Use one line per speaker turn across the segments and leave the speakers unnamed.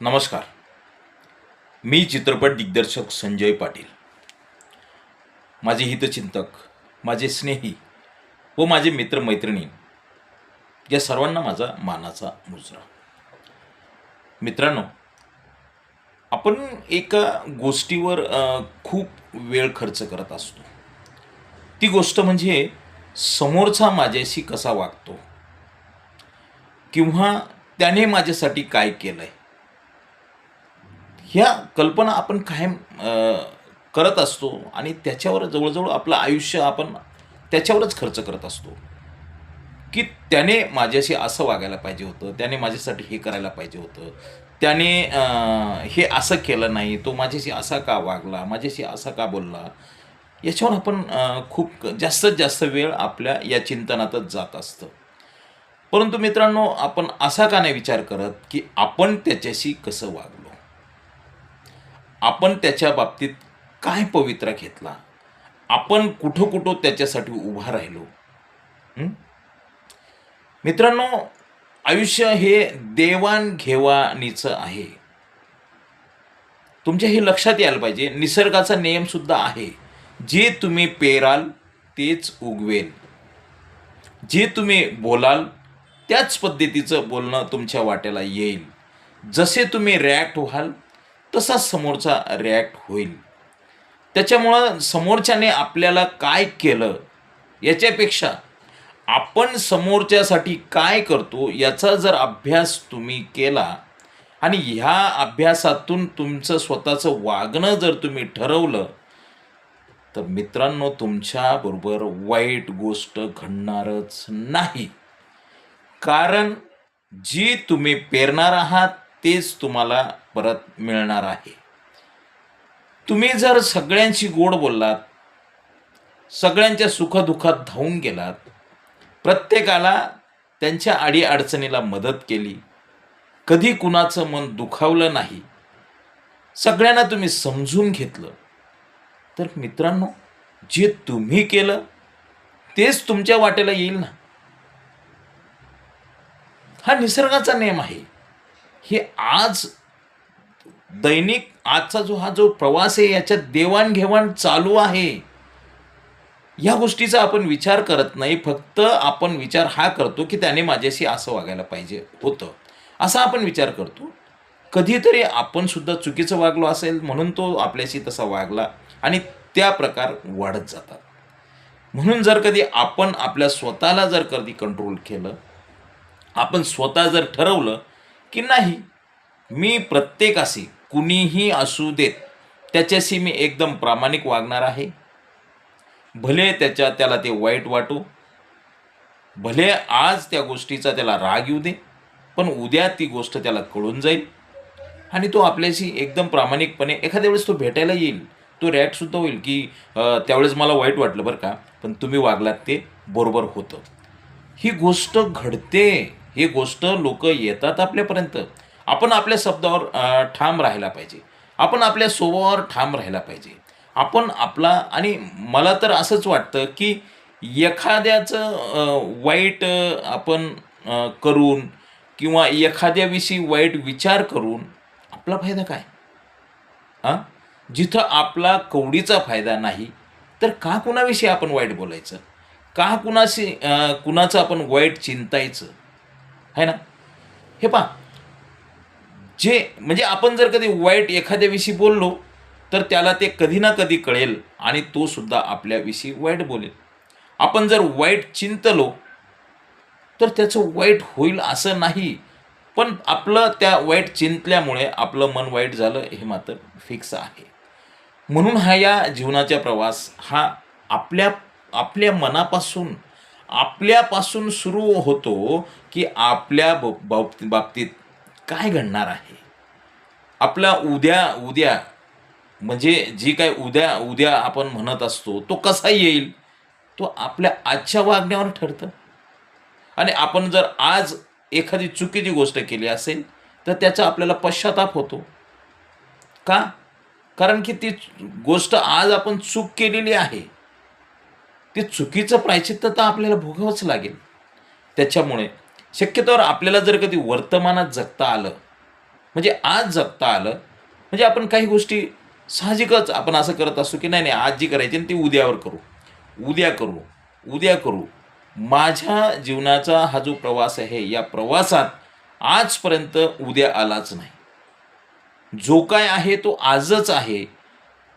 नमस्कार. मी चित्रपट दिग्दर्शक संजय पाटील. माझे हितचिंतक माझे स्नेही व माझे मित्रमैत्रिणी या सर्वांना माझा मानाचा मुजरा. मित्रांनो आपण एका गोष्टीवर खूप वेळ खर्च करत असतो. ती गोष्ट म्हणजे समोरचा माझ्याशी कसा वागतो? किंवा त्याने माझ्यासाठी काय केलं आहे ह्या कल्पना आपण कायम करत असतो आणि त्याच्यावर जवळजवळ आपलं आयुष्य आपण त्याच्यावरच खर्च करत असतो. की त्याने माझ्याशी असं वागायला पाहिजे होतं त्याने माझ्यासाठी हे करायला पाहिजे होतं त्याने हे असं केलं नाही तो माझ्याशी असा का वागला माझ्याशी असा का बोलला याच्यावर आपण खूप जास्तीत जास्त वेळ आपल्या या चिंतनातच जात असतं. परंतु मित्रांनो आपण असा का नाही विचार करत की आपण त्याच्याशी कसं वाग? आपण त्याच्या बाबतीत काय पवित्रा घेतला? आपण कुठं कुठं त्याच्यासाठी उभा राहिलो? मित्रांनो आयुष्य हे देवाणघेवाणीचं आहे. तुमच्या हे लक्षात यायला पाहिजे निसर्गाचा नियमसुद्धा आहे. जे तुम्ही पेराल तेच उगवेल जे तुम्ही बोलाल त्याच पद्धतीचं बोलणं तुमच्या वाट्याला येईल. जसे तुम्ही रॅक्ट व्हाल तसा समोरचा रिॲक्ट होईल. त्याच्यामुळं समोरच्याने आपल्याला काय केलं याच्यापेक्षा आपण समोरच्यासाठी काय करतो याचा जर अभ्यास तुम्ही केला आणि ह्या अभ्यासातून तुमचं स्वतःचं वागणं जर तुम्ही ठरवलं तर मित्रांनो तुमच्याबरोबर वाईट गोष्ट घडणारच नाही. कारण जी तुम्ही पेरणार आहात तेच तुम्हाला परत मिळणार आहे. तुम्ही जर सगळ्यांशी गोड बोललात सगळ्यांच्या सुखदुःखात धावून गेलात प्रत्येकाला त्यांच्या अडीअडचणीला मदत केली कधी कुणाचं मन दुखावलं नाही सगळ्यांना तुम्ही समजून घेतलं तर मित्रांनो जे तुम्ही केलं तेच तुमच्या वाटेला येईल ना. हा निसर्गाचा नियम आहे. हे आज दैनिक आजचा जो हा जो प्रवास आहे याच्यात देवाणघेवाण चालू आहे या गोष्टीचा आपण विचार करत नाही. फक्त आपण विचार हा करतो की त्याने माझ्याशी असं वागायला पाहिजे होतं. असा आपण विचार करतो. कधीतरी आपण सुद्धा चुकीचं वागलो असेल म्हणून तो आपल्याशी तसा वागला आणि त्या प्रकार वाढत जातात. म्हणून जर कधी आपण आपल्या स्वतःला जर कधी कंट्रोल केलं आपण स्वतः जर ठरवलं की नाही? मी प्रत्येकाशी कुणीही असू देत त्याच्याशी मी एकदम प्रामाणिक वागणार आहे. भले त्याच्या त्याला ते वाईट वाटू भले आज त्या गोष्टीचा त्याला राग येऊ दे पण उद्या ती गोष्ट त्याला कळून जाईल. आणि तो आपल्याशी एकदम प्रामाणिकपणे एखाद्या वेळेस तो भेटायला येईल तो रॅटसुद्धा होईल की त्यावेळेस मला वाईट वाटलं बरं का पण तुम्ही वागलात ते बरोबर होतं. ही गोष्ट घडते. ही गोष्ट लोक येतात आपल्यापर्यंत. आपण आपल्या शब्दावर ठाम राहायला पाहिजे. आपण आपल्या स्वभावावर ठाम राहायला पाहिजे. आपण आपला आणि मला तर असंच वाटतं की एखाद्याचं वाईट आपण करून किंवा एखाद्याविषयी वाईट विचार करून आपला फायदा काय? हां जिथं आपला कवडीचा फायदा नाही तर का कुणाविषयी आपण वाईट बोलायचं? का कुणाशी कुणाचं आपण वाईट चिंतायचं? आहे ना? हे पहा. जे म्हणजे आपण जर कधी वाईट एखाद्याविषयी बोललो तर त्याला ते कधी ना कधी कळेल आणि तो सुद्धा आपल्याविषयी वाईट बोलेल. आपण जर वाईट चिंतलो तर त्याचं वाईट होईल असं नाही. पण आपलं त्या वाईट चिंतल्यामुळे आपलं मन वाईट झालं हे मात्र फिक्स आहे. म्हणून हा या जीवनाचा प्रवास हा आपल्या आपल्या मनापासून आपल्यापासून सुरू होतो की आपल्या ब- बाब- बाबतीत काय घडणार आहे? आपला उद्या उद्या म्हणजे जी काय उद्या उद्या आपण म्हणत असतो तो कसा येईल? तो आपल्या आजच्या वागण्यावर ठरतं. आणि आपण जर आज एखादी चुकीची गोष्ट केली असेल तर त्याचा आपल्याला पश्चाताप होतो. का? कारण की ती गोष्ट आज आपण चूक केलेली आहे. ते चुकीचं प्रायचित्त तर आपल्याला भोगावंच लागेल. त्याच्यामुळे शक्यतोवर आपल्याला जर कधी वर्तमानात जगता आलं म्हणजे आज जगता आलं म्हणजे आपण काही गोष्टी साहजिकच आपण असं करत असू की नाही नाही आज जी करायची ती उद्यावर करू. उद्या करू उद्या करू. माझ्या जीवनाचा हा जो प्रवास आहे या प्रवासात आजपर्यंत उद्या आलाच नाही. जो काय आहे तो आजच आहे.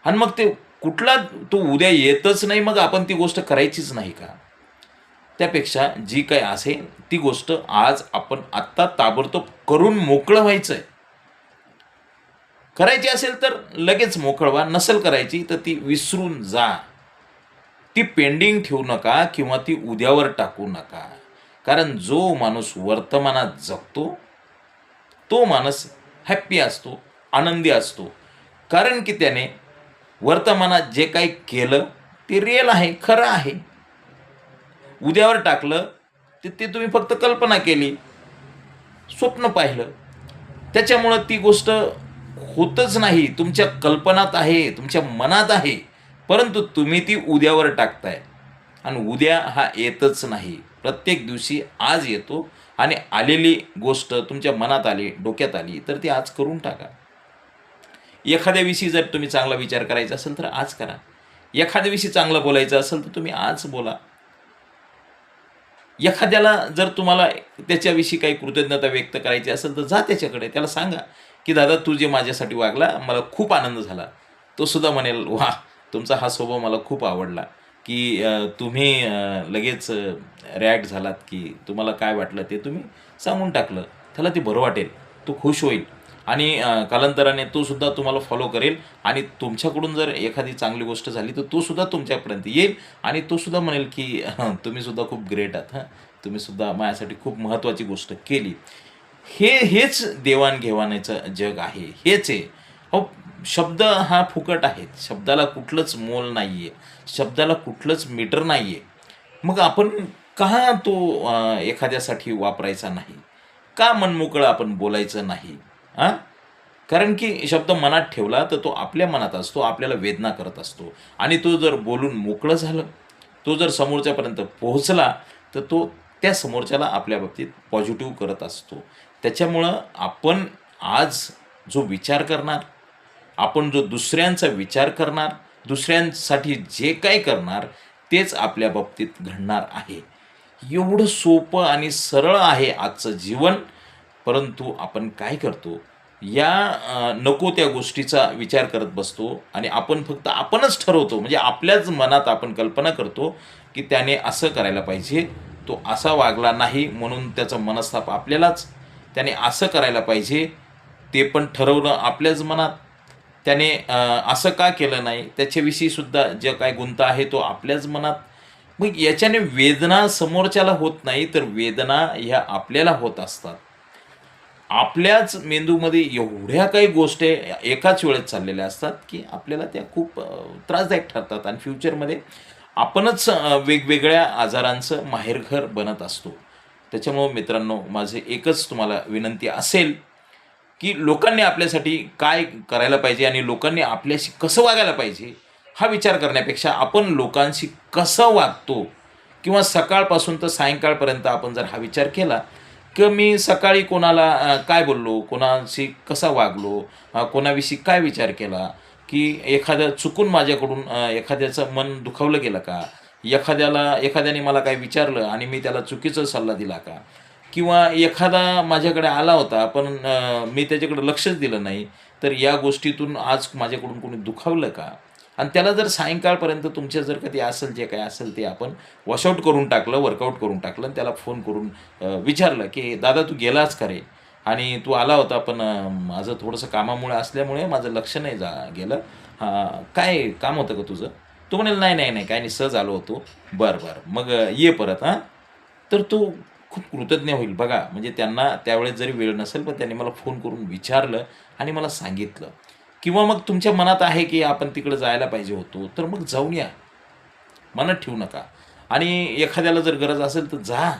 आणि मग ते कुठला तो उद्या येतच नाही मग आपण ती गोष्ट करायचीच नाही का? त्यापेक्षा जी काय असेल ती गोष्ट आज आपण आत्ता ताबडतोब करून मोकळं व्हायचं आहे करायची असेल तर लगेच मोकळं व्हा नसेल करायची तर ती विसरून जा. ती पेंडिंग ठेवू नका किंवा ती उद्यावर टाकू नका. कारण जो माणूस वर्तमानात जगतो तो माणूस हॅप्पी असतो आनंदी असतो. कारण की त्याने वर्तमानात जे काही केलं ते रिअल आहे खरं आहे. उद्यावर टाकलं ते ते तुम्ही फक्त कल्पना केली. स्वप्न पाहिलं. त्याच्यामुळं ती गोष्ट होतच नाही. तुमच्या कल्पनात आहे तुमच्या मनात आहे. परंतु तुम्ही ती उद्यावर टाकताय. आणि उद्या हा येतच नाही. प्रत्येक दिवशी आज येतो आणि आलेली गोष्ट तुमच्या मनात आली डोक्यात आली तर ती आज करून टाका. एखाद्याविषयी जर तुम्ही चांगला विचार करायचा असेल तर आज करा. एखाद्याविषयी चांगलं बोलायचं असेल तर तुम्ही आज बोला. एखाद्याला जर तुम्हाला त्याच्याविषयी काही कृतज्ञता व्यक्त करायची असेल तर जा त्याच्याकडे. त्याला सांगा की दादा तू जे माझ्यासाठी वागला मला खूप आनंद झाला. तो सुद्धा म्हणेल वा तुमचा हा स्वभाव मला खूप आवडला. की तुम्ही लगेच रॅक्ट झालात की तुम्हाला काय वाटलं ते तुम्ही सांगून टाकलं. त्याला ते बरं वाटेल. तो खुश होईल. आणि कालांतराने तो सुद्धा तुम्हाला फॉलो करेल. आणि तुमच्याकडून जर एखादी चांगली गोष्ट झाली तर तो सुद्धा तुमच्यापर्यंत येईल. आणि तो सुद्धा म्हणेल की तुम्ही सुद्धा खूप ग्रेट आहात हां. तुम्ही सुद्धा माझ्यासाठी खूप महत्त्वाची गोष्ट केली. हे हेच देवाणघेवाणीचं जग आहे. हेच आहे. हो शब्द हा फुकट आहे. शब्दाला कुठलंच मोल नाही आहे शब्दाला कुठलंच मीटर नाही आहे मग आपण का तो एखाद्यासाठी वापरायचा नाही? का मनमोकळं आपण बोलायचं नाही? हां? कारण की शब्द मनात ठेवला तर तो आपल्या मनात असतो आपल्याला वेदना करत असतो. आणि तो जर बोलून मोकळं झालं तो जर समोरच्यापर्यंत पोहोचला तर तो त्या समोरच्याला आपल्या बाबतीत पॉझिटिव्ह करत असतो. त्याच्यामुळं आपण आज जो विचार करणार आपण जो दुसऱ्यांचा विचार करणार दुसऱ्यांसाठी जे काय करणार तेच आपल्या बाबतीत घडणार आहे. एवढं सोपं आणि सरळ आहे आजचं जीवन परंतु आपण काय करतो? या नको त्या गोष्टीचा विचार करत बसतो आणि आपण फक्त आपणच ठरवतो. म्हणजे आपल्याच मनात आपण कल्पना करतो की त्याने असं करायला पाहिजे. तो असा वागला नाही म्हणून त्याचा मनस्ताप आपल्यालाच. त्याने असं करायला पाहिजे ते पण ठरवणं आपल्याच मनात. त्याने असं का केलं नाही? त्याच्याविषयी सुद्धा जे काय गुंता आहे तो आपल्याच मनात. मग याच्याने वेदना समोरच्याला होत नाही तर वेदना ह्या आपल्याला होत असतात. आपल्याच मेंदूमध्ये एवढ्या काही गोष्टी एकाच वेळेत चाललेल्या असतात की आपल्याला त्या खूप त्रासदायक ठरतात. आणि फ्युचरमध्ये आपणच वेगवेगळ्या आजारांचं माहेरघर बनत असतो. त्याच्यामुळं मित्रांनो माझे एकच तुम्हाला विनंती असेल की लोकांनी आपल्यासाठी काय करायला पाहिजे आणि लोकांनी आपल्याशी कसं वागायला पाहिजे हा विचार करण्यापेक्षा आपण लोकांशी कसं वागतो किंवा सकाळपासून तर सायंकाळपर्यंत आपण जर हा विचार केला की मी सकाळी कोणाला काय बोललो? कोणाशी कसा वागलो? कोणाविषयी काय विचार केला? की एखाद्या चुकून माझ्याकडून एखाद्याचं मन दुखावलं गेलं का? एखाद्याला एखाद्याने मला काय विचारलं आणि मी त्याला चुकीचा सल्ला दिला का? किंवा एखादा माझ्याकडे आला होता पण मी त्याच्याकडे लक्षच दिलं नाही तर या गोष्टीतून आज माझ्याकडून कोणी दुखावलं का? आणि त्याला जर सायंकाळपर्यंत तुमच्या जर कधी असेल जे काही असेल ते आपण वॉशआउट करून टाकलं वर्कआउट करून टाकलं आणि त्याला फोन करून विचारलं की दादा तू गेलाच का रे? आणि तू आला होता पण माझं थोडंसं कामामुळे असल्यामुळे माझं लक्ष नाही जा गेलं. काय काम होतं का तुझं? तो म्हणेल नाही नाही नाही काय नाही सहज आलो होतो. बरं बरं. मग ये परत हां. तर तो खूप कृतज्ञ होईल. बघा म्हणजे त्यांना त्यावेळेस जरी वेळ नसेल पण त्यांनी मला फोन करून विचारलं आणि मला सांगितलं. किंवा मग तुमच्या मनात आहे की आपण तिकडे जायला पाहिजे होतो तर मग जाऊन या. मनात ठेवू नका. आणि एखाद्याला जर गरज असेल तर जा.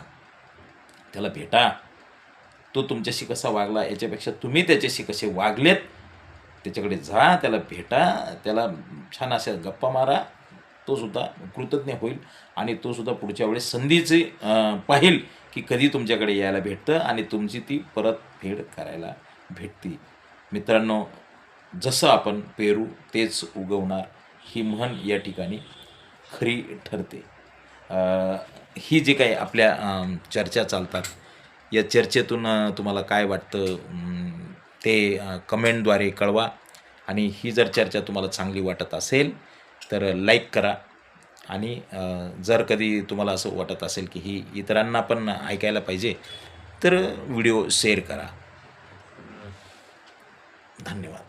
त्याला भेटा. तो तुमच्याशी कसा वागला याच्यापेक्षा तुम्ही त्याच्याशी कसे वागलेत त्याच्याकडे जा त्याला भेटा त्याला छान अशा गप्पा मारा. तो सुद्धा कृतज्ञ होईल आणि तो सुद्धा पुढच्या वेळेस संधीचे पाहिल की कधी तुमच्याकडे यायला भेटतं आणि तुमची ती परतफेड करायला भेटती. मित्रांनो जसं आपण पेरू तेच उगवणार ही म्हण या ठिकाणी खरी ठरते. ही जी काही आपल्या चर्चा चालतात या चर्चेतून तुम्हाला काय वाटतं ते कमेंटद्वारे कळवा. आणि ही जर चर्चा तुम्हाला चांगली वाटत असेल तर लाईक करा. आणि जर कधी तुम्हाला असं वाटत असेल की ही इतरांना पण ऐकायला पाहिजे तर व्हिडिओ शेअर करा. धन्यवाद.